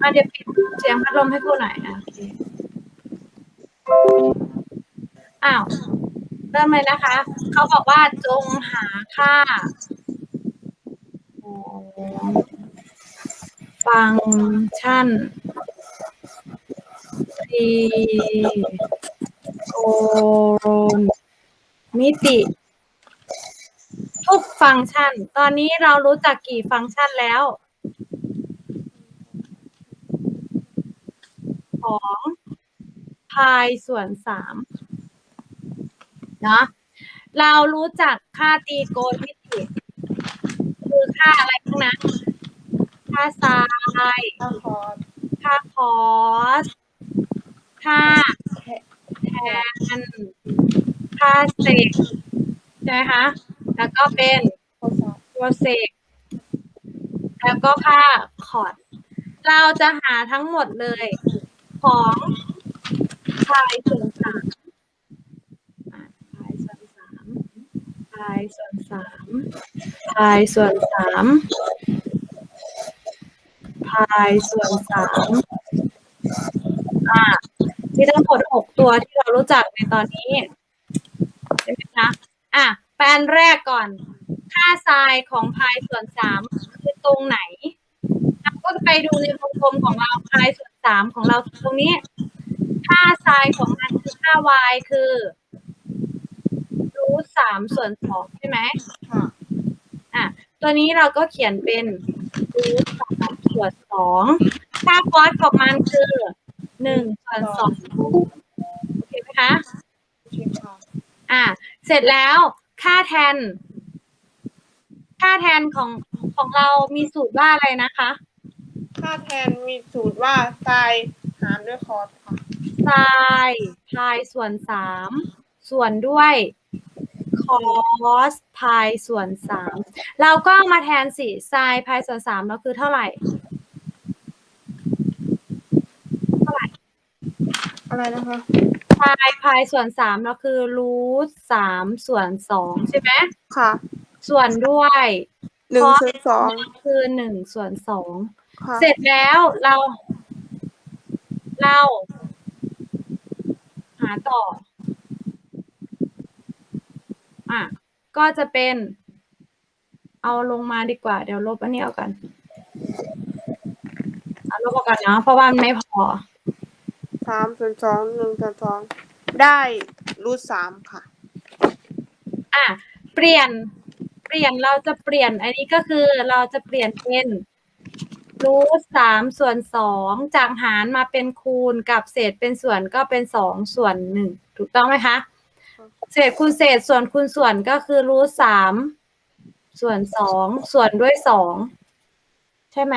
อะเดี๋ยวปิดเสียงพัดลมให้พูดหน่อยอะโอเคอ้าวเริ่มเลยนะคะ เขาบอกว่าจงหาค่าฟังก์ชัน t โอมมิติ ทุกฟังก์ชัน ตอนนี้เรารู้จักกี่ฟังก์ชันแล้ว ของพายส่วนสามเนาะเรารู้จักค่าตีโกณมิติคือค่าอะไรทั้งนั้นค่าไซน์ถ้าคอร์สค่าคอสค่าแทนค่าเซกใช่ไหมคะแล้วก็เป็นโคซายโปรเซกแล้วก็ค่าคอร์ดเราจะหาทั้งหมดเลย ของพายส่วนสามอะพายส่วนสามพายส่วนสามพายส่วนสามพายส่วนสามอะมีทั้งหมดหกตัวที่เรารู้จักในตอนนี้ใช่ไหมคะอะแปนแรกก่อน ค่าไซน์ของพายส่วนสามคือตรงไหนเราก็ไปดูในวงกลมของเราพายส่วนามของเราคือตรงนี้ ค่าไซน์ของมันคือค่า y คือรูทสามส่วนสองใช่ไหมค่ะอะตัวนี้เราก็เขียนเป็นรูทสามส่วนสองค่าคอสของมันคือหนึ่งส่วนสองโอเคไหมคะโอเคค่ะอะเสร็จแล้วค่าแทน ค่าแทนของของเรามีสูตรว่าอะไรนะคะ ค่าแทนมีสูตรว่าไซน์หารด้วยคอร์สค่ะไซน์พายส่วนสามส่วนด้วยคอสพายส่วนสามเราก็เอามาแทนสิไซน์พายส่วนสามเราคือเท่าไหร่อะไรนะคะ พายพายส่วนสามเราคือรูทสามส่วนสองใช่ไหมค่ะส่วนด้วยหนึ่งคอสส่วนสอง คือหนึ่งส่วนสองค่ะ เสร็จแล้วเรา เรา หาต่อ อะ ก็จะเป็น เอาลงมาดีกว่า เดี๋ยวลบอันนี้เอากันเอาลบออกกันเนาะเพราะว่ามันไม่พอสามส่วนสองหนึ่งส่วนสองได้รูทสามค่ะ อะ เปลี่ยน เปลี่ยนเราจะเปลี่ยน อันนี้ก็คือเราจะเปลี่ยนเป็น รูทสามส่วนสองจากหารมาเป็นคูณกับเศษเป็นส่วนก็เป็นสองส่วนหนึ่งถูกต้องไหมคะ เศษคูณเศษส่วนคูณส่วนก็คือรูทสามส่วนสองส่วนด้วยสองใช่ไหม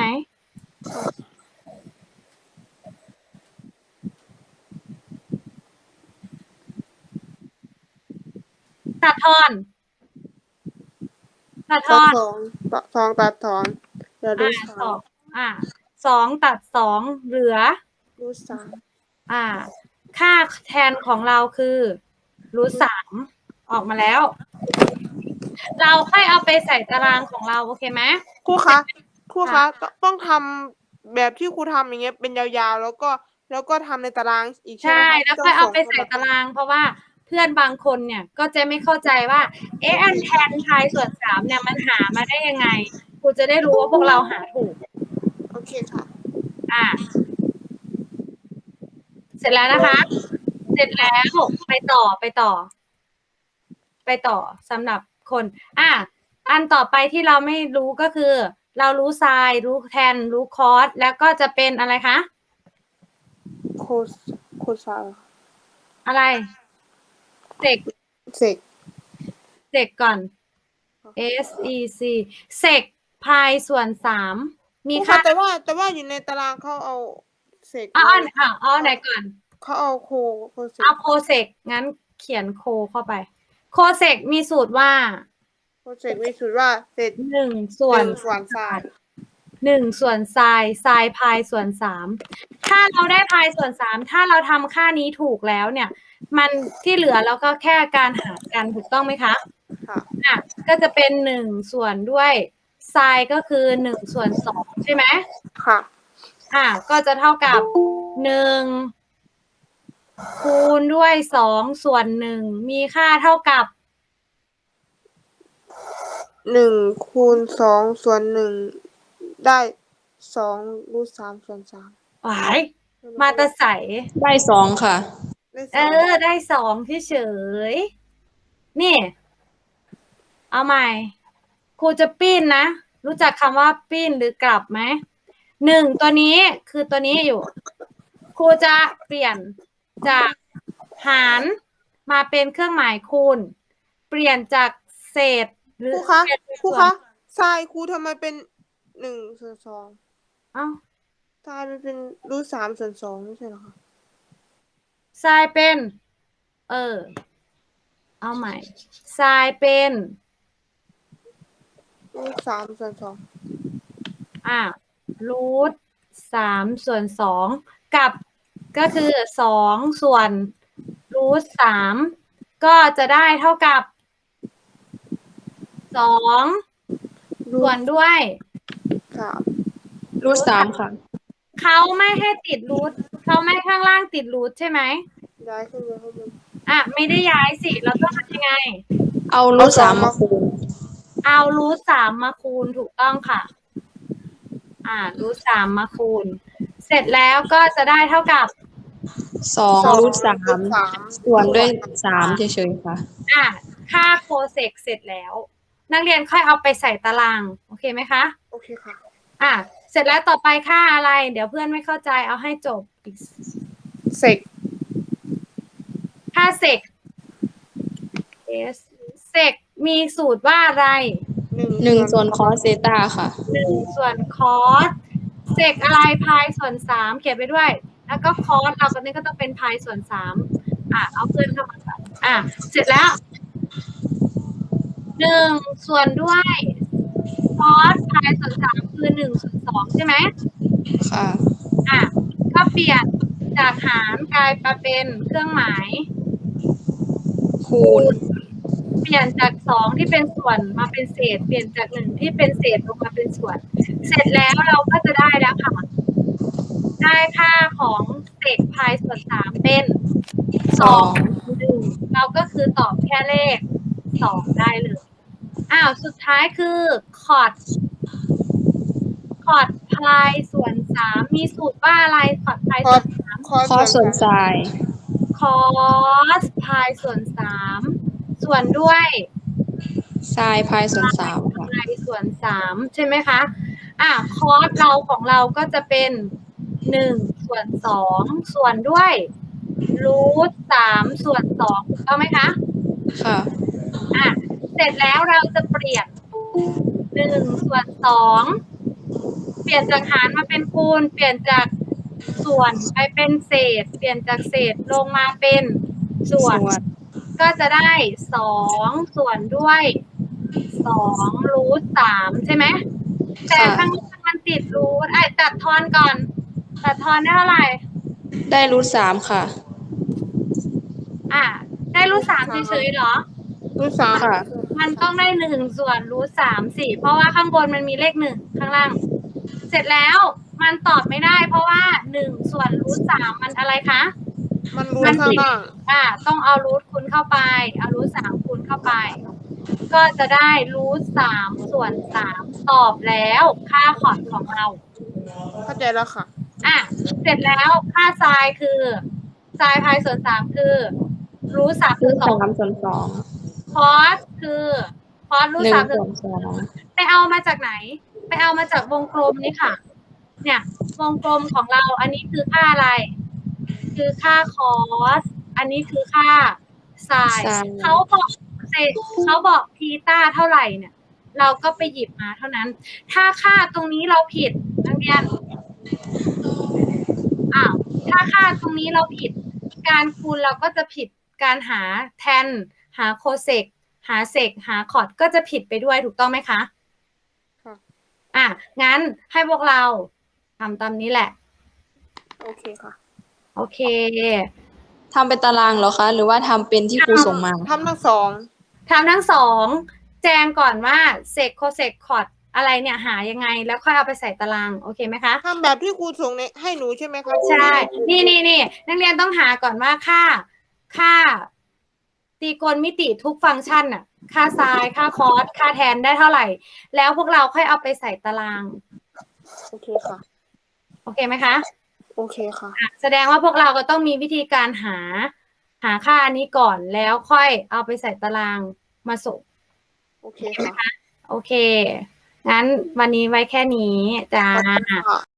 ตัดทอน ตัดทสองอนสองต่อสองตัดสองเหลือรูอ่าทสสาอมง อ่าสองตัดสองเหลือ รูทสามอ่า ค่าแทนของเราคือรูทสามออกมาแล้ว เราค่อยเอาไปใส่ตารางของเรา โอเคไหม ครูคะครูค่ะคะต้องทำแบบที่ครูทำอย่างเงี้ยเป็นยาวๆ แล้วก็แล้วก็ทำในตารางอีกใช่ใช่ไหมคะแล้วที่ค่อยเอางไปใส่ตาราง เพราะว่าเพื่อนบางคนเนี่ยก็จะไม่เข้าใจว่า เอ๊ะอันแทนทายส่วนสามเนี่ยมันหามาได้ยังไงครูจะได้รู้ว่าพวกเราหาถูกโอเคค่ะอ่า เสร็จแล้วนะคะ เสร็จแล้วไปต่อไปต่อ ไปต่อสำหรับคน อะอันต่อไปที่เราไม่รู้ก็คือ เรารู้ไซน์รู้แทน รู้คอสแล้วก็จะเป็นอะไรคะโคสโคซาอะไรเซกเสกเซกก่อน S E C เซกพายส่วนสาม มีครูค่าคะแต่ว่าแต่ว่าอยู่ในตารางเขาเอาเสกเอาเอาเอาเอาไหนก่อน เขาเอาโคโคเสกเอาโคเซกงั้นเขียนโคเข้าไป โคเซกมีสูตรว่าโคเสกมีสูตรว่าเศษหนึ่งส่วนหนึ่งส่วนสามหนึ่งส่วนทรายทรายพายส่วนสามถ้าเราได้พายส่วนสามถ้าเราทำค่านี้ถูกแล้วเนี่ย มันที่เหลือเราก็แค่การหารกันถูกต้องไหมคะค่ะอะก็จะเป็นหนึ่งส่วนด้วย ทรายก็คือหนึ่งส่วนสองใช่ไหมค่ะ อะก็จะเท่ากับหนึ่งคูณด้วยสองส่วนหนึ่งมีค่าเท่ากับหนึ่งคูณสองส่วนหนึ่งได้สองรูทสามส่วนสามหวายมาแตะใส ได้สองค่ะ ได้สเอองอ ได้สองเฉยๆนี่ เอาใหม่ ครูจะปิ้นนะ รู้จักคำว่าปิ้นหรือกลับไหมหนึ่งตัวนี้คือตัวนี้อยู่ ครูจะเปลี่ยนจากหารมาเป็นเครื่องหมายคูณ เปลี่ยนจากเศษหรือครูคะเปลี่ยนเป็นครูส่วนคะทรายครูทำไมเป็นหนึ่งส่วนสองเอ้าทรายมันเป็นรูทสามส่วนสองไม่ใช่เหรอคะทรายเป็น เออ เอาใหม่ทรายเป็น รูทสามส่วนสองอะรูทสามส่วนสองกับก็คือสองส่วนรูทสามก็จะได้เท่ากับสองรูส่วทนด้วยสามรูทสามค่ะเขาไม่ให้ติดรูทเขาไม่ให้ข้างล่างติดรูทใช่ไหมย้ายขึ้นไปข้างบนอะไม่ได้ย้ายสิเราต้องทำยังไง เอารูทสามมาคูณ เอารูทสามมาคูณถูกต้องค่ะ อ่ารูทสามมาคูณ เสร็จแล้วก็จะได้เท่ากับ สองรูทสามรูทสามส่วนด้วยสามเฉยๆค่ะ อะค่าโคเซกเสร็จแล้ว นักเรียนค่อยเอาไปใส่ตาราง โอเคไหมคะ โอเคค่ะ อะเสร็จแล้วต่อไปค่าอะไร เดี๋ยวเพื่อนไม่เข้าใจเอาให้จบอีกเสกค่าเซกเซกมีสูตรว่าอะไรหนึ่งหนึ่งส่วนคอสเซตาค่ะ หนึ่งส่วนคอสเซกอะไรพายส่วนสามเขียนไปด้วย แล้วก็คอสเราตอนนี้ก็ต้องเป็นพายส่วนสามอะเอาเพื่อนเข้ามาใส่อะเสร็จแล้วหนึ่งส่วนด้วยคอสพายส่วนสามคือหนึ่งส่วนสองใช่ไหมค่ะ อะก็เปลี่ยนจากหารกลายมาเป็นเครื่องหมายคูณ เปลี่ยนจากสองที่เป็นส่วนมาเป็นเศษ เปลี่ยนจากหนึ่งที่เป็นเศษลงมาเป็นส่วน เสร็จแล้วเราก็จะได้แล้วค่ะ ได้ค่าของเศษพายส่วนสามเป็นสองหนึ่งเราก็คือตอบแค่เลขสองได้เลยอ้าวสุดท้ายคือคอร์ดคอร์ดพายส่วนสามมีสูตรว่าอะไรคอร์ดพายส่วนสามคอคอสส่วนทรายคอสพายส่วนสาม ส่วนด้วยทรายพายส่วนสามค่ะพายส่วนสามใช่ไหมคะ อะคอสเราของเราก็จะเป็นหนึ่งส่วนสองส่วนด้วยรูทสามส่วนสองถูกต้องไหมคะค่ะอะเสร็จแล้วเราจะเปลี่ยนหนึ่งส่วนสองเปลี่ยนจากหารมาเป็นคูณ เปลี่ยนจากส่วนไปเป็นเศษ เปลี่ยนจากเศษลงมาเป็นส่วนส่วน ก็จะได้สองส่วนด้วยสองรูทสามใช่ไหมแต่ข้างล่างมันติดรูทไอ้ยตัดทอนก่อน ตัดทอนได้เท่าไหร่ ได้รูทสามค่ะ อะ ได้รูทสามเฉยๆเหรอ รูทสามค่ะ มันต้องได้หนึ่งส่วนรูทสามสี่เพราะว่าข้างบนมันมีเลขหนึ่งข้างล่าง เสร็จแล้วมันตอบไม่ได้ เพราะว่าหนึ่งส่วนรูทสามมันอะไรคะ มันรูทมันข้าติงดล่างอ่า ต้องเอารูทคูณเข้าไป เอารูทสามคูณเข้าไป ก็จะได้รูทสามส่วนสามตอบแล้วค่าคอร์ดของเรา เข้าใจแล้วค่ะ อะ เสร็จแล้วค่าทรายคือทรายพายส่วนสามคือรูทสามรูส่วทนสองสามส่วนสองคอสคือคอสรูทหนึ่งสามส่ส่ววนนสองไปเอามาจากไหน ไปเอามาจากวงกลมนี่ค่ะ เนี่ย วงกลมของเราอันนี้คือค่าอะไร คือค่าคอส อันนี้คือค่าไซน์เขาบอกเซเขาบอกทีต้าเท่าไหร่เนี่ย เราก็ไปหยิบมาเท่านั้น ถ้าค่าตรงนี้เราผิดนักเรียนอ้าวถ้าค่าตรงนี้เราผิด การคูณเราก็จะผิดการหาแทน หาโคเซกหาเซกหาคอร์ดก็จะผิดไปด้วยถูกต้องไหมคะค่ะ อะงั้นให้พวกเราทำตามนี้แหละ โอเคค่ะ โอเค ทำเป็นตารางเหรอคะ หรือว่าทำเป็นที่ครูส่งมา ทำทั้งสองทำทั้งสอง แจงก่อนว่าเซกโคเซกคอร์ดอะไรเนี่ยหายังไง แล้วค่อยเอาไปใส่ตาราง โอเคไหมคะ ทำแบบที่ครูส่งในให้หนูใช่ไหมคะใช่ นี่นี่นี่นักเรียนต้องหาก่อนว่าค่า ค่า ตรีโกณมิติทุกฟังก์ชันอะค่าไซน์ค่าคอส ค่าแทนได้เท่าไหร่ แล้วพวกเราค่อยเอาไปใส่ตาราง โอเคค่ะ โอเคไหมคะโอ เคค่ะอะ แสดงว่าพวกเราก็ต้องมีวิธีการหา หาค่าอันนี้ก่อนแล้วค่อยเอาไปใส่ตารางมาส่งโอเคค่ะ โอเค งั้นวันนี้ไว้แค่นี้จ้า ค่ะ